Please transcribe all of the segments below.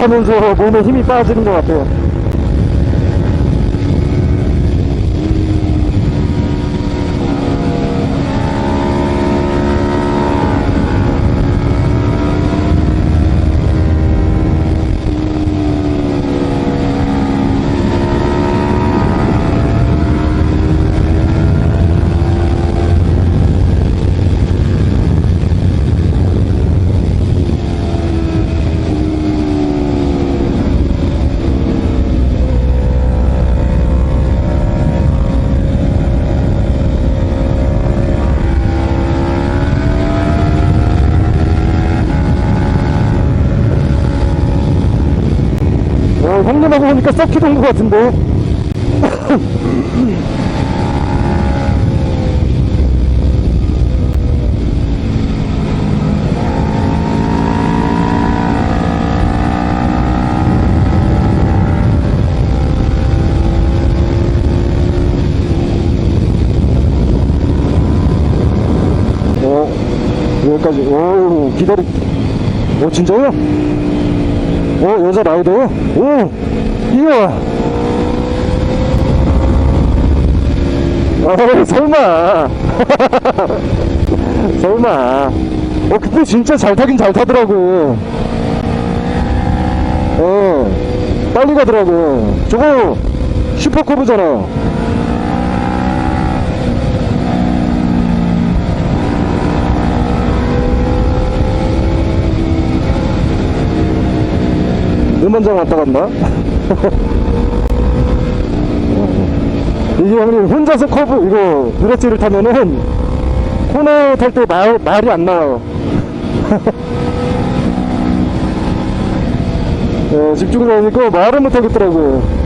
타면서 몸에 힘이 빠지는 것 같아요. 어, 형님하고 보니까 썩히도 온것 같은데. 어, 여기까지, 오, 기다리, 어, 진짜요? 어, 여자 라이더요? 오, 이야. 어, 설마. 설마. 어, 근데 진짜 잘 타긴 잘 타더라고. 어, 빨리 가더라고. 저거, 슈퍼커브잖아. 음원장 왔다 갔나? 이게 형님 혼자서 커브 이거 브레치를 타면은 코너 탈때 말, 말이 안 나와요 예, 집중을 하니까 말을 못 하겠더라고요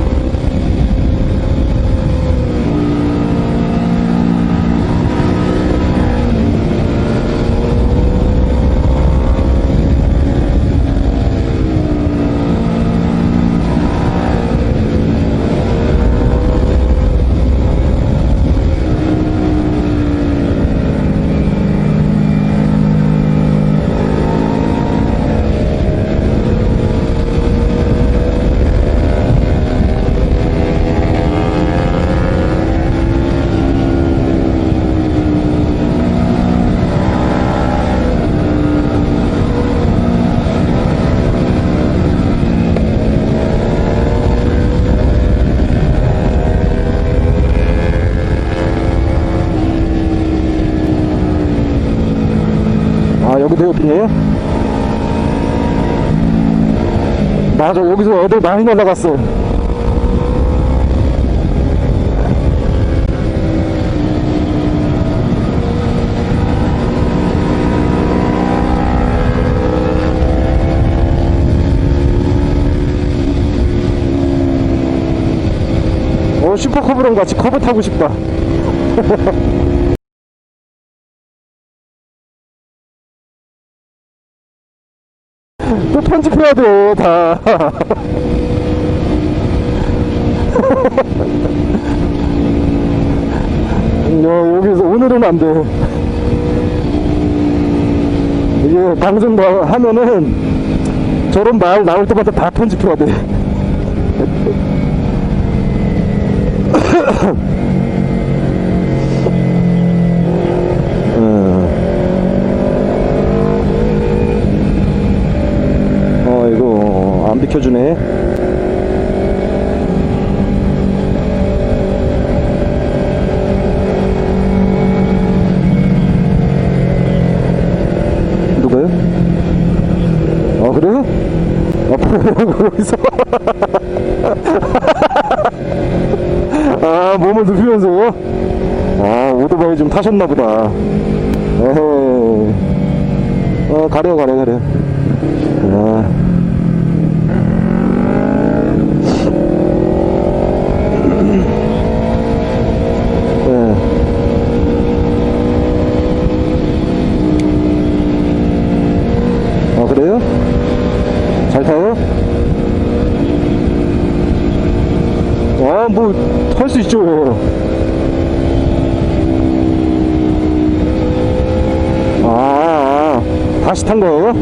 옆이에요? 맞아 여기서 애들 많이 날아갔어 어 슈퍼커브랑 같이 커브 타고 싶다 또 편집해야 돼, 다. 야, 여기서 오늘은 안 돼. 이게 방송 나- 하면은 저런 말 나올 때마다 다 편집해야 돼. 어, 이거 안 비켜주네. 누가요? 아, 그래요? 앞으로 거기서. 아, 몸을 눕히면서. 아, 오토바이 좀 타셨나 보다. 에헤이. 어, 가려, 가려, 가려. 아. 네. 아 그래요? 잘 타요? 아뭐 탈 수 있죠. 아, 아 다시 탄 거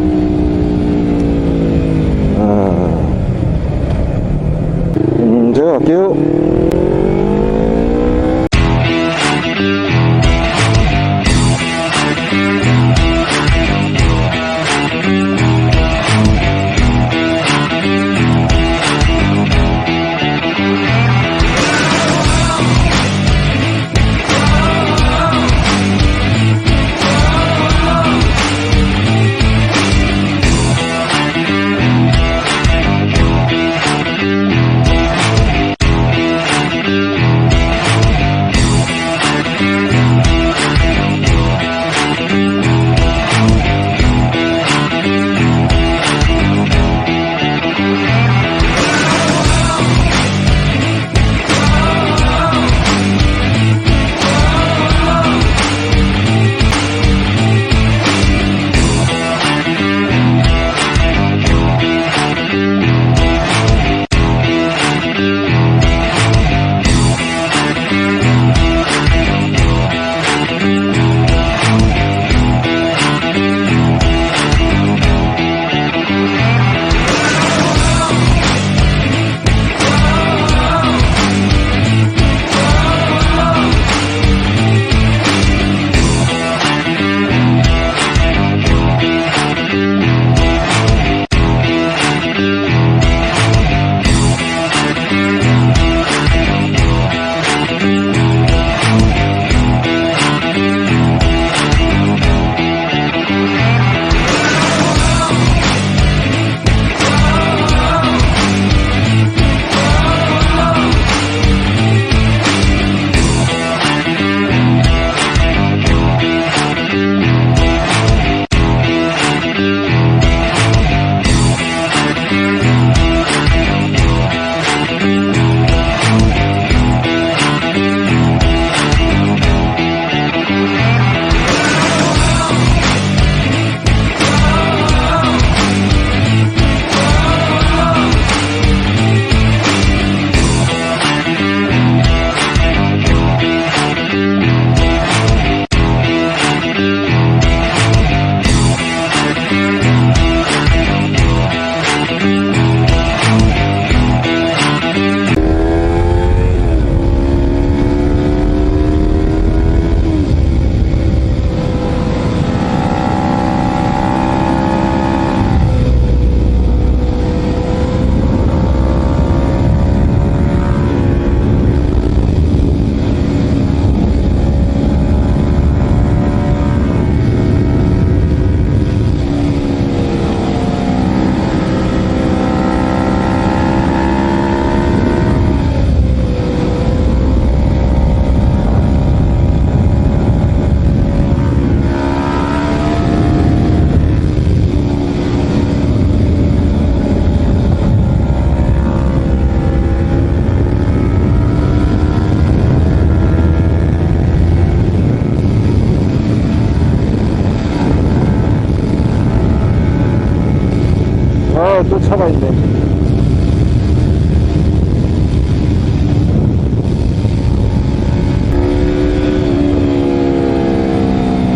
차가 있네.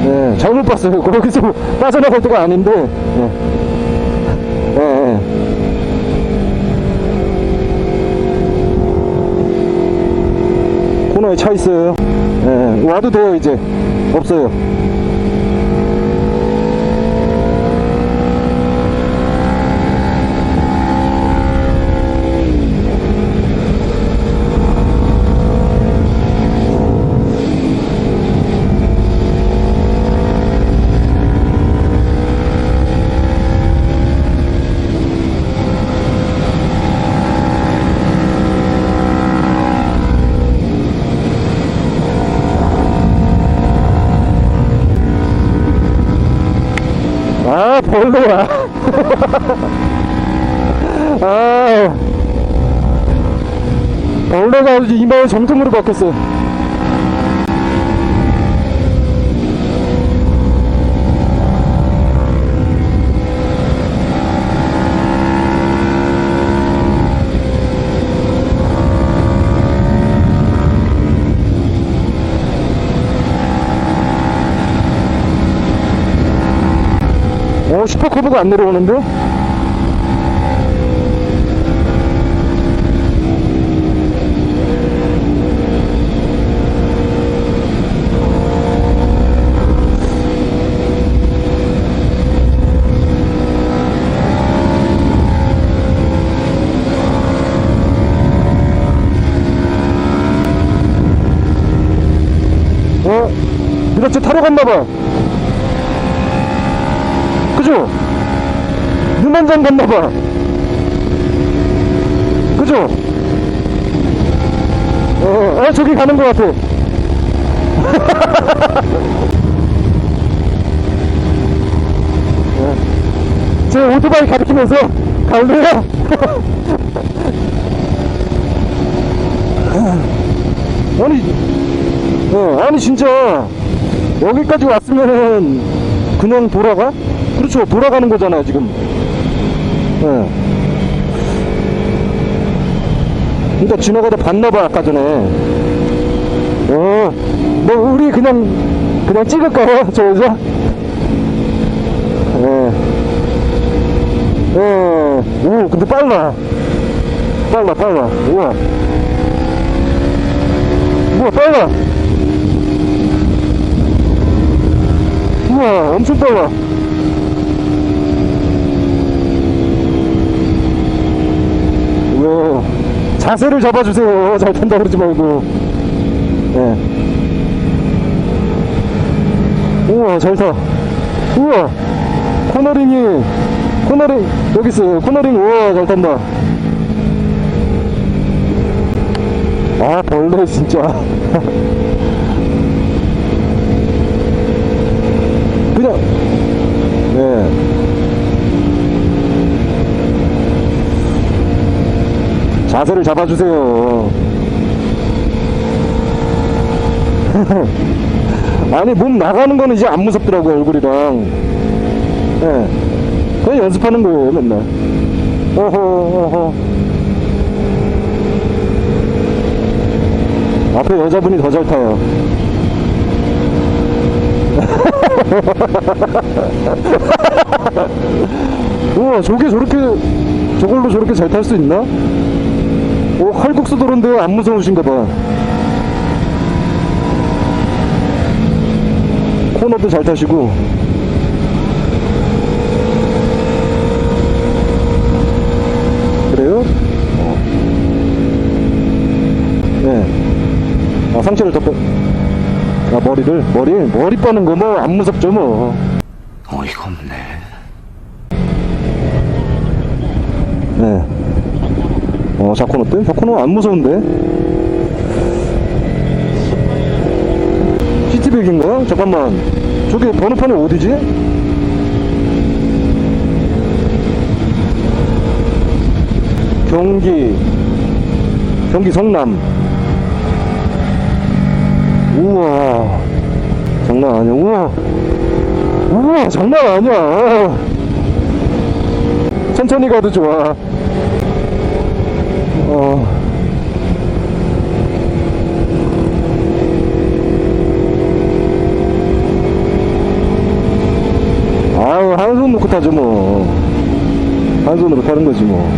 네, 잘못 봤어요. 거기서 빠져나갈 데가 아닌데. 네. 네, 네. 코너에 차 있어요. 네, 와도 돼요, 이제. 없어요. 아, 벌로야. 아, 아주 이마에 정통으로 박혔어. 슈퍼커브가 안 내려오는데? 어? 이렇게 타러 갔나봐 그죠? 눈한장 갔나봐. 그죠? 어, 아, 저기 가는 것 같아. 네. 제 오토바이 가리키면서 갈래요? 아니, 어, 아니 진짜 여기까지 왔으면은 그냥 돌아가? 그렇죠, 돌아가는 거잖아요 지금. 예. 그러니까 지나가다 봤나봐 아까 전에. 어, 뭐 우리 그냥 그냥 찍을까요 저기서? 예. 예. 오, 근데 빨라. 빨라, 빨라. 우와. 우와, 빨라. 우와, 엄청 빨라. 우와. 자세를 잡아주세요. 잘 탄다 그러지 말고. 예. 우와, 잘 타. 우와. 코너링이, 코너링, 여기 있어요. 코너링, 우와, 잘 탄다. 아, 벌레, 진짜. 그냥, 네. 자세를 잡아주세요. 아니, 몸 나가는 거는 이제 안 무섭더라고요, 얼굴이랑. 예. 그냥 연습하는 거예요, 맨날. 어허, 어허. 앞에 여자분이 더 잘 타요. 우와, 저게 저렇게, 저걸로 저렇게 잘 탈 수 있나? 오, 칼국수 도로인데요? 안 무서우신가 봐. 코너도 잘 타시고. 그래요? 어. 네. 아, 상체를 덮어. 아, 머리를? 머리? 머리 빠는 거 뭐 안 무섭죠, 뭐. 어이가 없네. 네. 어, 자코노 때? 자코노 안 무서운데? 시티백인가? 잠깐만. 저게 번호판이 어디지? 경기, 경기 성남. 우와. 장난 아니야. 우와. 우와, 장난 아니야. 천천히 가도 좋아. 어. 아유, 한 손 놓고 타죠, 뭐. 한 손으로 타는 거지, 뭐.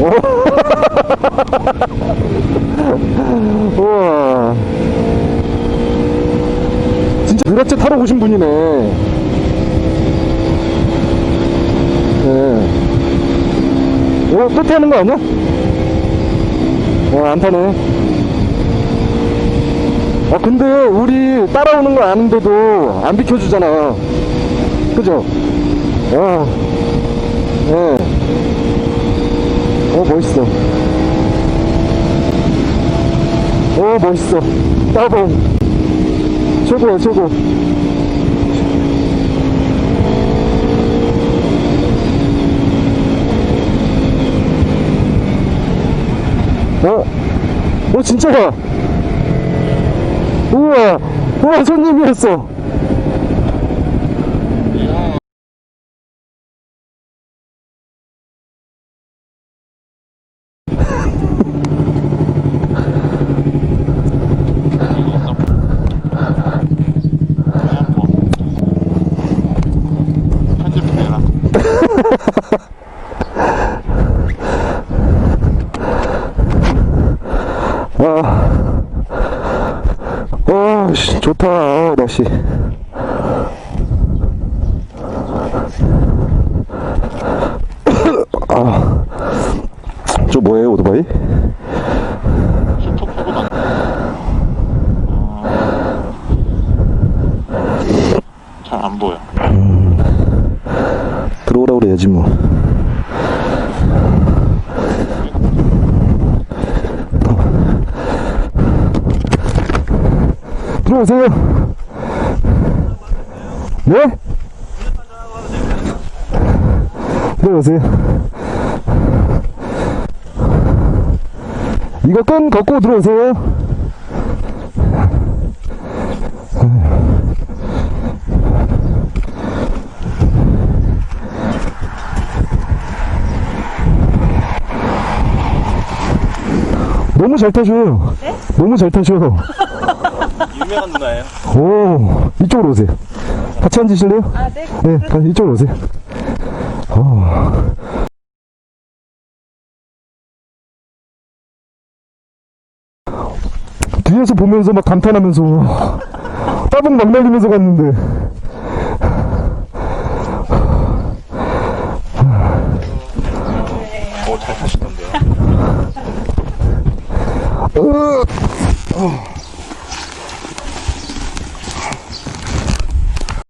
오. 우와. 진짜 느라째 타러 오신 분이네. 네. 어, 또 타는 거 아니야? 어, 안 타네. 아, 근데 우리 따라오는 거 아는데도 안 비켜주잖아. 그죠? 어, 예. 어, 멋있어. 어, 멋있어. 따봉. 최고야, 최고. 어? 어, 진짜야. 우와, 우와, 손님이었어. 편집해라. 아, 아, 씨, 좋다, 아, 날씨. 아, 저 뭐예요, 오토바이? 슈퍼 크고 나 가지 뭐. 들어오세요. 네? 들어오세요. 이거 끈 걷고 들어오세요. 너무 잘 타셔요. 너무 잘 타셔. 유명한 누나예요. 오, 이쪽으로 오세요. 같이 앉으실래요? 아, 네. 네, 같이 예, 이쪽으로 오세요. 어. 뒤에서 보면서 막 감탄하면서 따봉 막 날리면서 갔는데 어, 잘 타시던데요. 어.